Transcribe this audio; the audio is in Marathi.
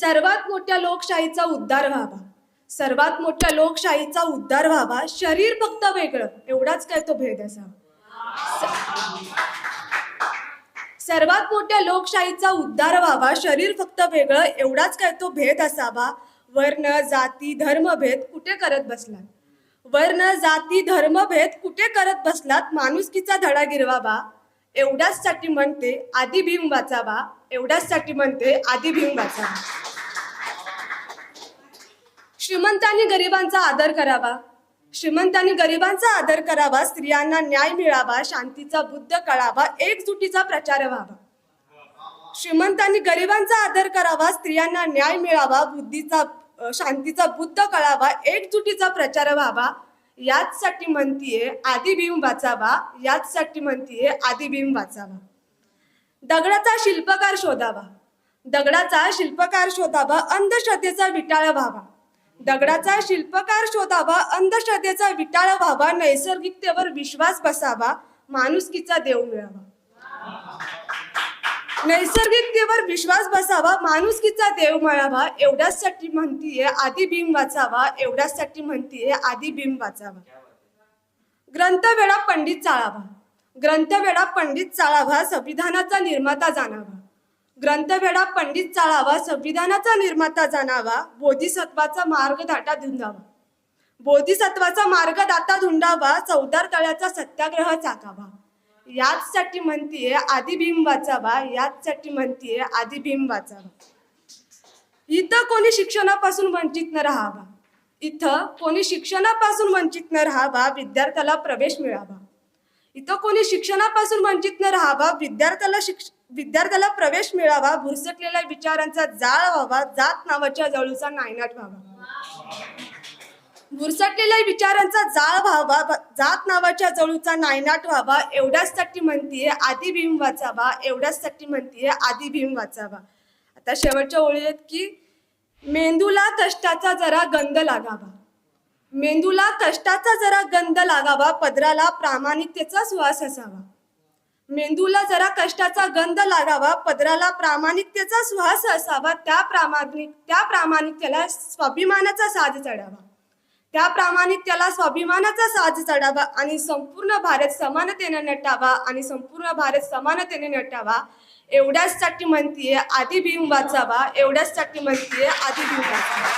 सर्वात मोठ्या लोकशाहीचा उद्धार व्हावा. सर्वात मोठ्या लोकशाहीचा उद्धार व्हावा. शरीर फक्त वेगळं. एवढाच काय तो भेद असावा सर्वात मोठ्या लोकशाहीचा उद्धार व्हावा. शरीर फक्त वेगळं. एवढाच काय तो भेद असावा. वर्ण जाती धर्मभेद कुठे करत बसलात? वर्ण जाती धर्मभेद कुठे करत बसलात? माणुसकीचा धडा गिरवावा. एवढ्याच साठी म्हणते आधी भीम वाचावा. एवढ्याच साठी म्हणते आधी भीम वाचावा. श्रीमंतांनी गरिबांचा आदर करावा. श्रीमंतांनी गरिबांचा आदर करावा स्त्रियांना न्याय मिळावा शांतीचा बुद्ध कळावा एकजुटीचा प्रचार व्हावा. श्रीमंतांनी गरिबांचा आदर करावा स्त्रियांना न्याय मिळावा बुद्धीचा शांतीचा बुद्ध कळावा एकजुटीचा प्रचार व्हावा. याचसाठी म्हणतीये आधी वाचावा याचसाठी म्हणतीये आधी वाचावा. दगडाचा शिल्पकार शोधावा. दगडाचा शिल्पकार शोधावा अंधश्रद्धेचा विटाळ व्हावा. दगडाचा शिल्पकार शोधावा अंधश्रद्धेचा विटाळ व्हावा नैसर्गिकतेवर विश्वास बसावा माणुसकीचा देव मिळावा. नैसर्गिकतेवर विश्वास बसावा माणुसकीचा देव मिळावा एवढ्याचसाठी म्हणतीये आधी भीम वाचावा एवढ्याचसाठी म्हणतीये आधी भीम वाचावा. ग्रंथवेळा पंडित चाळावा. ग्रंथवेळा पंडित चाळावा संविधानाचा निर्माता जाणावा. ग्रंथवेडा पंडित चाळावा संविधानाचा निर्माता जाणावा बोधिसत्वाचा मार्ग दाटा धुंदावा. बोधिसत्वाचा मार्गदाटा धुंडावा चौदार तळ्याचा सत्याग्रह चाकावा. याचसाठी म्हणतीये आधी वाचावा याचसाठी म्हणतीये आधी वाचावा. इथं कोणी शिक्षणापासून वंचित न राहावा. इथं कोणी शिक्षणापासून वंचित न राहावा विद्यार्थ्याला प्रवेश मिळावा. इथं कोणी शिक्षणापासून वंचित न राहावा विद्यार्थ्याला शिक्ष विद्यार्थ्याला प्रवेश मिळावा भुरसटलेल्या विचारांचा जाळ व्हावा जात नावाच्या जळूचा नायनाट व्हावा. भुरसटलेल्या विचारांचा जाळ व्हावा जात नावाच्या जळूचा नायनाट व्हावा एवढ्याचसाठी म्हणतीये आधी भीम वाचावा एवढ्याचसाठी म्हणतीये आधी भीम वाचावा. आता शेवटच्या ओळी आहेत की मेंदूला कष्टाचा जरा गंध लागावा. मेंदूला कष्टाचा जरा गंध लागावा पदराला प्रामाणिकतेचा सुवास असावा. मेंदूला जरा कष्टाचा गंध लागावा पदराला प्रामाणिकतेचा सुहास असावा त्या प्रामाणिक त्या प्रामाणिकतेला स्वाभिमानाचा साज चढावा. त्या प्रामाणिकतेला स्वाभिमानाचा साज चढावा आणि संपूर्ण भारत समानतेने नटावा आणि संपूर्ण भारत समानतेने नटावा. एवढ्याचसाठी म्हणतीये आधी भीम वाचावा एवढ्याचसाठी म्हणतीये आधी भीम वाचावा.